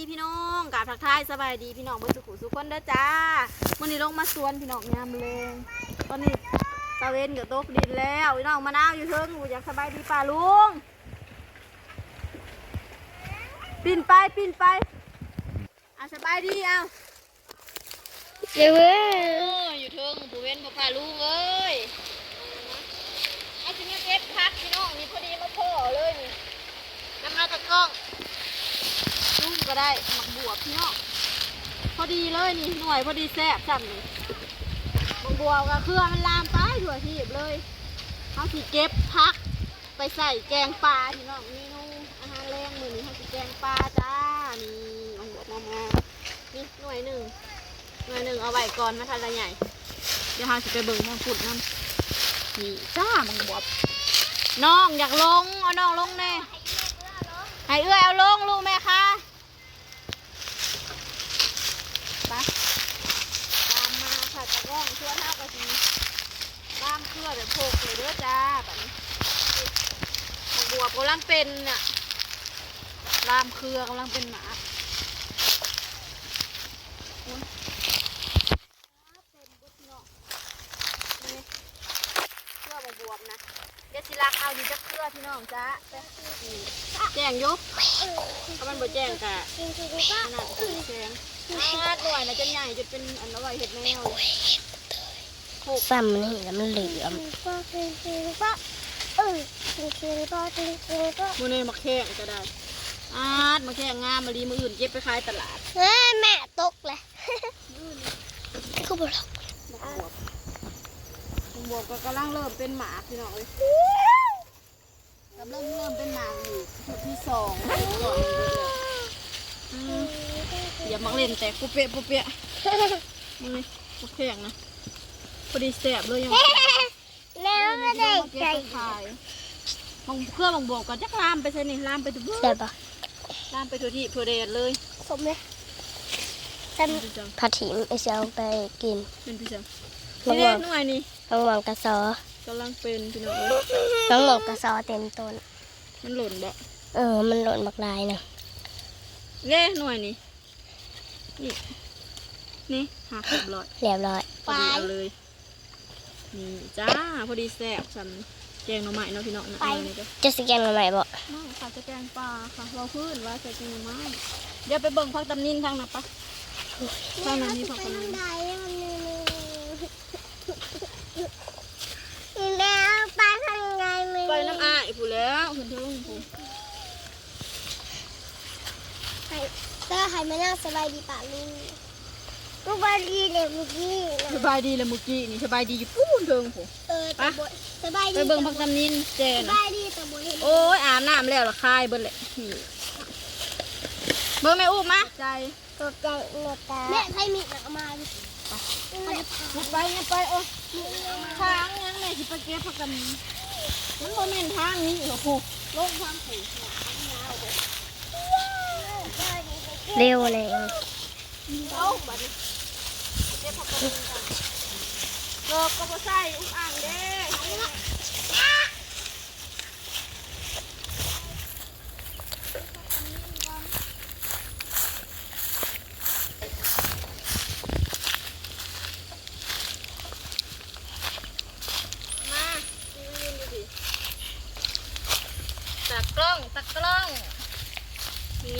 ดีพี่น้องกราบทักทายสบายดีพี่น้องเบนสุขุสุขคนเด้อจ้าวันนี้ลงมาสวนพี่น้องยามเลงตอนนี้ตะเวนกับตกดินแล้วพี่น้องมะนาวอยู่เทิงอยู่อยากสบายดีป่าลุงปีนไปปีนไปอะสบายดีเอาเดี๋ยวเว้ยเอออยู่เทิงผู้เว้นบ่ป่าลุงเอ้ยเอาสิมาเก็บพักพี่น้องนี่พอดีมาพ่อเลยนี่น้ำลายตะกล้อง ลุงก็ได้หมักบวบพี่น้องพอดีเลยนี่หน่วยพอดีแซ่บจังเลยหมักบวบกับเครือมันลามไปถั่วทีบเลยเขาสิเก็บพัก ไปใส่แกงปลาพี่น้องเมนูอาหารแรงมือนี้เขาสิแกงปลาจ้านี่หมักบวบมามานี่หน่วยหนึ่งหน่วยหนึ่งเอาไว้ก่อนมาทันละใหญ่เดี๋ยวเราสิไปเบิ่งทางขุดน้ำนี่จ้าหมักบวบน้องอยากลงเอาน้องลงแน่ให้เอื้อยเอาลงลูกแม่ค่ะไปตามมาค่ะตะก้องชวนเท่ากับทีตามเครือแบบโพกเลยเด้อจ้าแบบนี้หมกบวบกำลัง เป็นน่ะลามเครือกำลังเป็นหมาเป็นบุตรเนาะนี่เครือหมกบวบนะเดี๋ยวสิลักเอาอยู่จักเครือพี่น้องจ้าแจ้งยุบถ้ามันบ่แจ้งกะจริงๆก็ขนาดเป็นแสงอาดหน่วยนะจะใหญ่จะเป็นอันเอาไวเห็ดแนวซ้ำนี่แล้วมันเหลือม ก็จริงๆก็เออจริงๆก็จริงๆก็มือนี้มาแข่งก็ได้อาดมาแข่งงามมาดีมืออื่นเก็บไปขายตลาดเฮ้ยแม่ตกเลยก็บอกบวกบวกก็กำลังเริ่มเป็นหมาพี่น้องเลยกำลังเริ่มเป็นหมาอยู่จุดที่สองก่อนเลยเด้ออืมอย่ามาเล่นแต่ปุ๊เปะปุ๊เปะมือนี้มาแข่งนะพอดีแสบเลยยังแล้ว ไม่ได้ใจขายมองเครื่องมองบวกก็จักลามไปใส่นี่ลามไปทุกใช่ปะลามไปทุกที่เพื่อเดดเลยสมเลยฉันเป็นพี่จังผัดถิมไอเชียวไปกินเป็นพี่จังมะนี่ม่เด็วงหน่วยนี่มะม่วงกระซอกำลังเป็นพี่น้องเลยมะม่วงกระซอเต็มต้นมันหล่นบ่เออ มันหล่นบักลายนะเน่หน่วยนี่นี่นี่หักเรียบร้อยเรียบร้อยพอดีเอาเลย นี่จ้าพอดีแซ่บสันแกงหน่อไม้เนาะพี่น้องนะเอาเลยเด้อจะสแกนมาใหม่บ่น้องค่ะจะแกงปลาค่ะเราพื้นว่าจะแกงหน่อไม้เดี๋ยวไปเบิ่งพักตำนินทางน่ะปะทางนั้นมีพักตำนินแล้วไปทางไงมึงไปน้ำอ้ายผู้แล้วคุณเท่าผู้ก็ให้มานั่งสบายดีป่ะลุง สบายดีเลยเมื่อกี้สบายดีเลยเมื่อกี้นี่สบายดีอยู่ปูนเทิงผู้เออแต่บสบายดีไปเบิ่งพักตำนินแจสนะบายดีแต่บเห็นโอ้ยอาบน้ำแล้วละคายเบิ่นแหละนี่เบิ่งแม่อู้มาใจตกใจหน้าตาแม่ให้มีหนักมาดิมุดไปเนี่ยไปโอ้ทางยังไงสิไปเก็บพักตำนินมันบ่แม่นทางนี้เหรอผู้ลงทางผู้เร็วเลย เอาบัดนี้เก็บพักตำนินกันเลิกก็บ่ใส่อุ้งอ่างเด้มายืนดูดิตากล้องตากล้องมี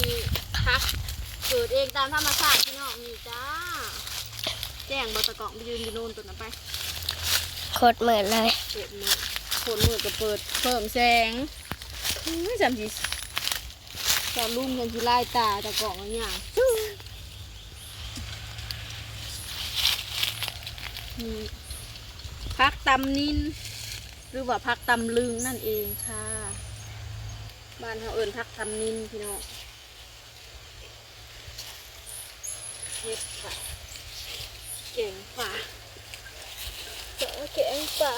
พัก เกิดเองตามธรรมชาติพี่น้องนี่จ้า แจ้งบตะกล่องไปยืนอยู่โน่นตัวนั้นไปโคตรเหมือนเลยเปิดมือโคนมือก็เปิดเพิ่มแสงไม่จำสิตอนลุ่มกันสิไล่ตาตะกล่องอะไรอย่างนี่พักตำนินหรือว่าพักตำลึงนั่นเองค่ะ บ้านเขาเอิญพักตำนินพี่น้อง เฮ็ดค่ะเก่งฝ่าเจาะเก่งฝ่า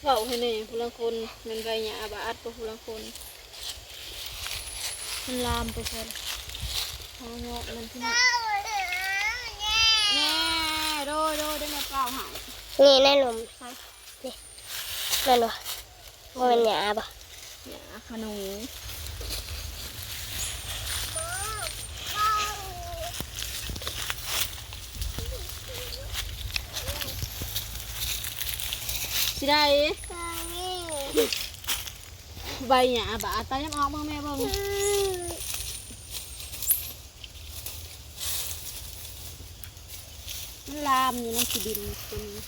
เผาให้แน่ผู้ละคนมันใบหยาบาอัดก็ผู้ละคนมันลามไปใช่ละทางเงาะมันที่นี่แน่โดยโดยได้มาเปล่าหายนี่แน่นมนี่นั่นวะว่าเป็นหยาปะหยาขนู สิได้ตานี่ใบหยาบาดตายังออกมาแม่เบิ่งมันลามอยู่ในขี้ดินตัวนี้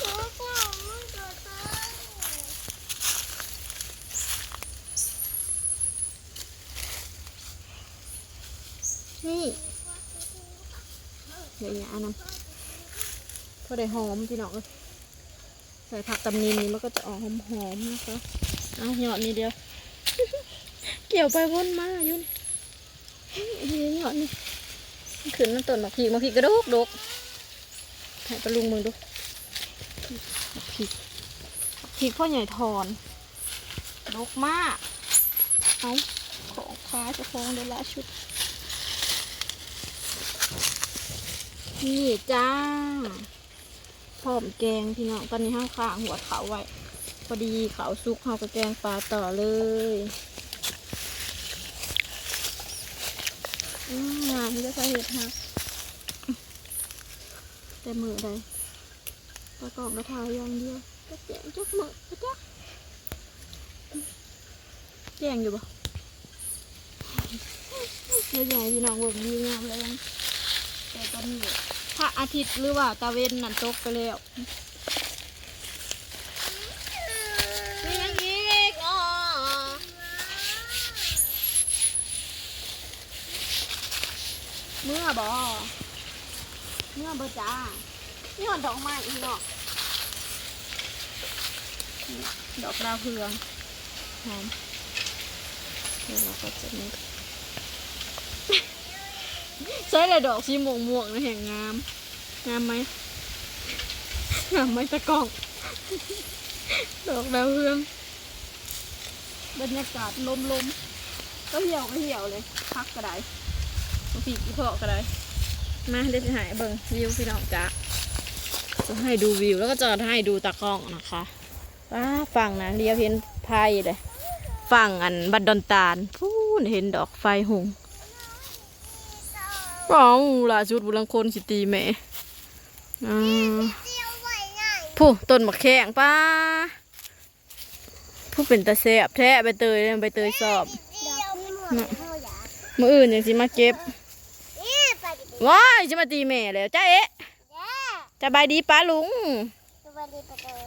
โอ้โหมันโดดตาย นี่เดี๋ยวหยานำพอได้หอมพี่น้องเอ้ยใส่ผักตำนินนี่มันก็จะออกหอมๆนะคะเอาหยอดนี่เดียว เกี่ยวไปวนมาอยู่นี่นี่หยอดนี่ขึ้นมันต้นหมากผีมากผีกกระดกดกให้ปลาลุงมึงดูหมากผีกหมากผีพ่อใหญ่ทอนดกมาก เอาของฟ้าจะคองเดยวละชุด นี่จ้า พร้อมแกงพี่น้อง ตอนนี้ห้าข้างหัวเขาไว้ พอดีเขาซุกเขาก็แกงปลาต่อเลยงานที่จะใส่เห็ดฮะแต่มือใดตะกอกกระทาอย่างเดียวก็แจงจักมือก็จักแจงอยู่ปะเยวใหญ่พี่น้องเบิกดีงามเลยยังแต่ตอนนี้ พระอาทิตย์หรือว่าตะเวนนั่นตกไปแล้วมียังอีกอ๋อเมื่อบ่เมื่อบ่จ้านี่หอนดอกไม้อีกเนาะดอกดาวเรืองหอมเดี๋ยวเราก็จะนี่ใช่เลยดอกสีม่วงม่วงนะแห่งงาม งามไหมงามไหมตะกองดอกดาวเรืองบรรยากาศลมลมก็เหี่ยวก็เหี่ยวเลย พักก็ได้บางทีอีพอก็ได้ มาเดี๋ยวจะให้เบิ่งวิวพี่น้องจ้าจะให้ดูวิวแล้วก็จะให้ดูตะกล้องนะคะว้าฝั่งนะเรียวเห็นไพ่เลยฝั่งอันบันดอนตาลพูนเห็นดอกไฟหง เอ้าล่าสุดบุรังคนสิตีแม่อ่าเจียวไว้ง่ายผู้ต้นมะแข้งป้าผู้เป็นตาแสบแท้ใบเตยเนี่ยใบเตยสอบเจียวไม่หมดเท่าหยามืออื่นยังสิมาเก็บเนี่ยไปดิว้ายจะมาตีแม่แล้วจ้าเอ๊ะแย่จะบายดีป้าลุงสวัสดีปะเตย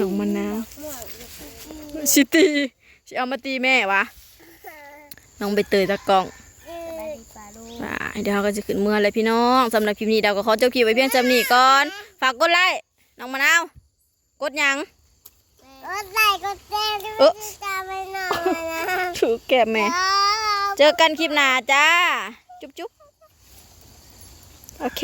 น้องมะนาวหมดสิตีสิเอามาตีแม่วะน้องใบเตยตะกล้องสวัสดี ปะลูกอ่าเดี๋ยวเราก็จะขึ้นเมื่อเลยพี่น้องสำหรับคลิปนี้เราก็ขอจบคลิปไว้เพียงจำนี้ก่อน ฝากกดไลค์น้องมะนาว กดหยังก็ใส่ก็แจ้งด้วยเอ๊ะที่ตามไปหน่อยนะถูกแก่แม่ เจอกันคลิปหน้าจ้า จุ๊บจุ๊บโอเค